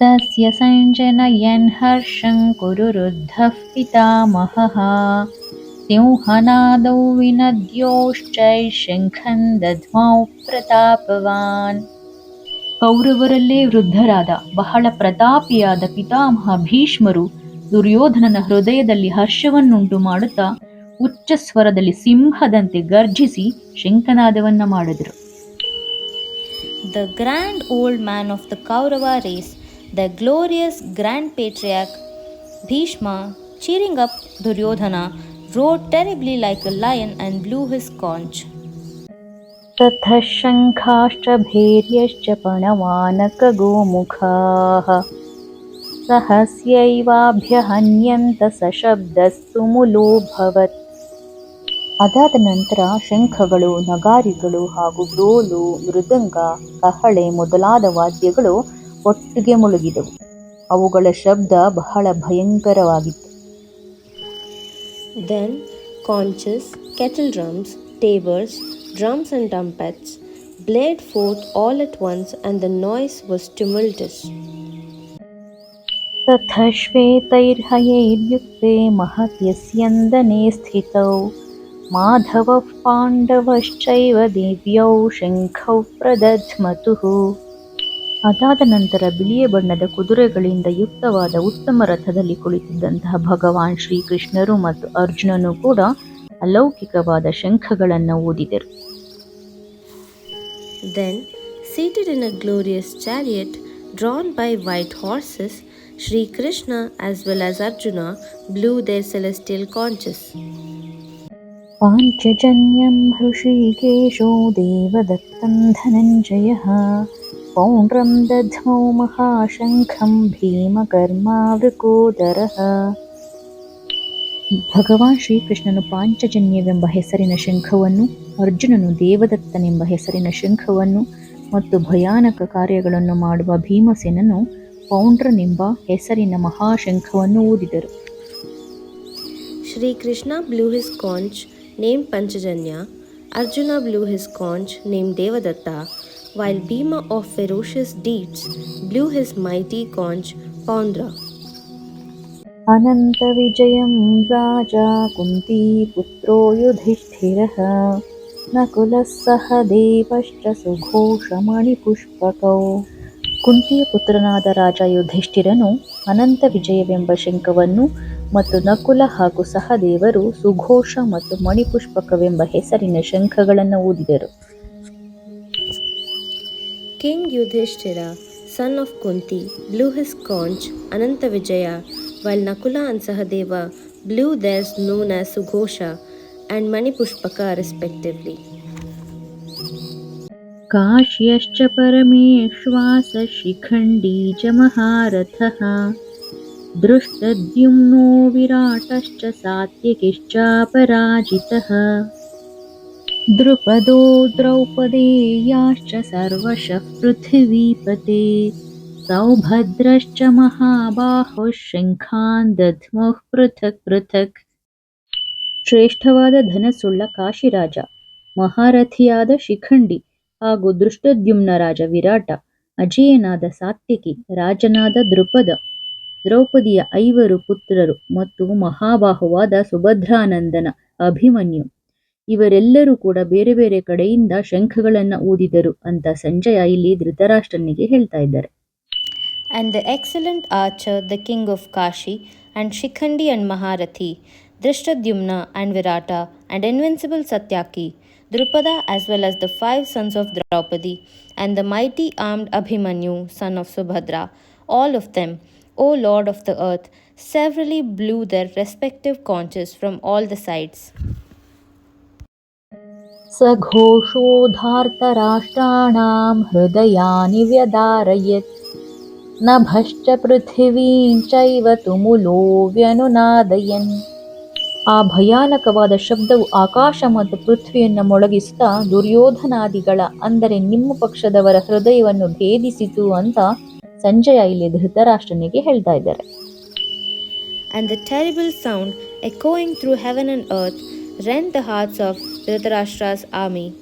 तस्य सञ्जनयन् हर्षं कुरुरुद्धः पितामहः सिंहनादौ विनद्योश्चैशङ्खं दध्मौ प्रतापवान् ಕೌರವರಲ್ಲೇ ವೃದ್ಧರಾದ ಬಹಳ ಪ್ರತಾಪಿಯಾದ ಪಿತಾಮಹ ಭೀಷ್ಮರು ದುರ್ಯೋಧನನ ಹೃದಯದಲ್ಲಿ ಹರ್ಷವನ್ನುಂಟು ಮಾಡುತ್ತಾ ಉಚ್ಚ ಸ್ವರದಲ್ಲಿ ಸಿಂಹದಂತೆ ಗರ್ಜಿಸಿ ಶಂಖನಾದವನ್ನ ಮಾಡಿದರು The grand old man of the Kaurava race, the glorious grand patriarch Bhishma, cheering up Duryodhana, roared terribly like a lion and blew his conch. ततः शङ्खाश्च भैर्यश्च पणवानकगोमुखाः सहस्यैवाभ्यहन्यन्त सशब्दस्तु मुलोऽभवत् ಅದಾದ ನಂತರ ಶಂಖಗಳು ನಗಾರಿಗಳು ಹಾಗೂ ಡೋಲು ಮೃದಂಗ ಕಹಳೆ ಮೊದಲಾದ ವಾದ್ಯಗಳು ಒಟ್ಟಿಗೆ ಮುಳುಗಿದವು ಅವುಗಳ ಶಬ್ದ ಬಹಳ ಭಯಂಕರವಾಗಿತ್ತು Then conches, kettle drums, tabors, drums, and trumpets blared forth all at once, and the noise was tumultuous. तथ श्वेतैर्हयैर्युक्ते महत्यस्यन्दने स्थितौ माधवः पाण्डवश्चैव ದಿವ್ಯೌ ಶಂಖೌ ಪ್ರದಧ್ಮತುಃ ಅದಾದ ನಂತರ ಬಿಳಿಯ ಬಣ್ಣದ ಕುದುರೆಗಳಿಂದ ಯುಕ್ತವಾದ ಉತ್ತಮ ರಥದಲ್ಲಿ ಕುಳಿತಿದ್ದಂತಹ ಭಗವಾನ್ ಶ್ರೀಕೃಷ್ಣರು ಮತ್ತು ಅರ್ಜುನನು ಕೂಡ ಅಲೌಕಿಕವಾದ ಶಂಖಗಳನ್ನು ಓದಿದರು then seated in a glorious chariot drawn by white horses Shri Krishna as well as Arjuna blew their celestial conches ಪಾಂಚಜನ್ಯಂ ಹೃಷಿಕೇಶೋ ದೇವದತ್ತಂ ಧನಂಜಯ पौण्ड्रं दध्मौ महाशङ्खं ಭೀಮಕರ್ಮಾವೃಕೋದರಃ ಭಗವಾನ್ ಶ್ರೀಕೃಷ್ಣನು ಪಾಂಚಜನ್ಯವೆಂಬ ಹೆಸರಿನ ಶಂಖವನ್ನು ಅರ್ಜುನನು ದೇವದತ್ತನೆಂಬ ಹೆಸರಿನ ಶಂಖವನ್ನು ಮತ್ತು ಭಯಾನಕ ಕಾರ್ಯಗಳನ್ನು ಮಾಡುವ ಭೀಮಸೇನನು ಪೌಂಡ್ರನೆಂಬ ಹೆಸರಿನ ಮಹಾಶಂಖವನ್ನು ಊದಿದರು Sri Krishna blew his conch named Panchajanya, Arjuna blew his conch named Devadatta, while Bhima of ferocious deeds blew his mighty conch Paundra. अनन्तविजयं राजा कुन्तीपुत्रो युधिष्ठिरः नकुलः सह देवश्च ಸುಘೋಷಮಣಿಪುಷ್ಪಕೌ ಕುಂತಿಯ ಪುತ್ರನಾದ ರಾಜ ಯುಧಿಷ್ಠಿರನು ಅನಂತ ವಿಜಯವೆಂಬ ಶಂಖವನ್ನು ಮತ್ತು ನಕುಲ ಹಾಗೂ ಸಹದೇವರು ಸುಘೋಷ ಮತ್ತು ಮಣಿಪುಷ್ಪಕವೆಂಬ ಹೆಸರಿನ ಶಂಖಗಳನ್ನು ಊದಿದರು King Yudhishthira, son of Kunti, blew his conch Anantavijaya, while Nakula and Sahadeva blew theirs known as Sughosha and Manipushpaka respectively. काश्यश्च परमेश्वासशिखण्डी च महारथः दृष्टद्युम्नो विराटश्च सात्यकिश्चापराजितः द्रुपदो द्रौपदेयाश्च सर्वशः पृथिवीपते सौभद्रश्च महाबाहुः ಶಂಖಾನ್ ದಧ್ಮುಃ ಪೃಥಕ್ ಪೃಥಕ್ ಶ್ರೇಷ್ಠವಾದ ಧನಸುಳ್ಳ ಕಾಶಿರಾಜ ಮಹಾರಥಿಯಾದ ಶಿಖಂಡಿ ಹಾಗೂ ದೃಷ್ಟದ್ಯುಮ್ನ ರಾಜ ವಿರಾಟ ಅಜೇಯನಾದ ಸಾತ್ಯಕಿ ರಾಜನಾದ ದೃಪದ ದ್ರೌಪದಿಯ ಐವರು ಪುತ್ರರು ಮತ್ತು ಮಹಾಬಾಹುವಾದ ಸುಭದ್ರಾನಂದನ ಅಭಿಮನ್ಯು ಇವರೆಲ್ಲರೂ ಕೂಡ ಬೇರೆ ಬೇರೆ ಕಡೆಯಿಂದ ಶಂಖಗಳನ್ನು ಊದಿದರು ಅಂತ ಸಂಜಯ ಇಲ್ಲಿ ಧೃತರಾಷ್ಟ್ರನಿಗೆ ಹೇಳ್ತಾ ಇದ್ದಾರೆ And the excellent archer, the king of Kashi, and Shikhandi and Maharathi, Drishtadyumna and Virata, and invincible Satyaki, Drupada as well as the five sons of Draupadi, and the mighty armed Abhimanyu, son of Subhadra, all of them, O Lord of the earth, severally blew their respective conches from all the sides. सघोषोधार्तराष्ट्राणां हृदयानि व्यदारयत् नभश्च पृथिवीं चैव ತುಮುಲೋ ವ್ಯನುನಾದಯನ್ ಆ ಭಯಾನಕವಾದ ಶಬ್ದವು ಆಕಾಶ ಮತ್ತು ಪೃಥ್ವಿಯನ್ನು ಮೊಳಗಿಸುತ್ತಾ ದುರ್ಯೋಧನಾದಿಗಳ ಅಂದರೆ ನಿಮ್ಮ ಪಕ್ಷದವರ ಹೃದಯವನ್ನು ಭೇದಿಸಿತು ಅಂತ ಸಂಜಯ ಇಲ್ಲಿ ಧೃತರಾಷ್ಟ್ರನಿಗೆ ಹೇಳ್ತಾ ಇದ್ದಾರೆ And the terrible sound echoing through heaven and earth rent the hearts of Dhritarashtra's army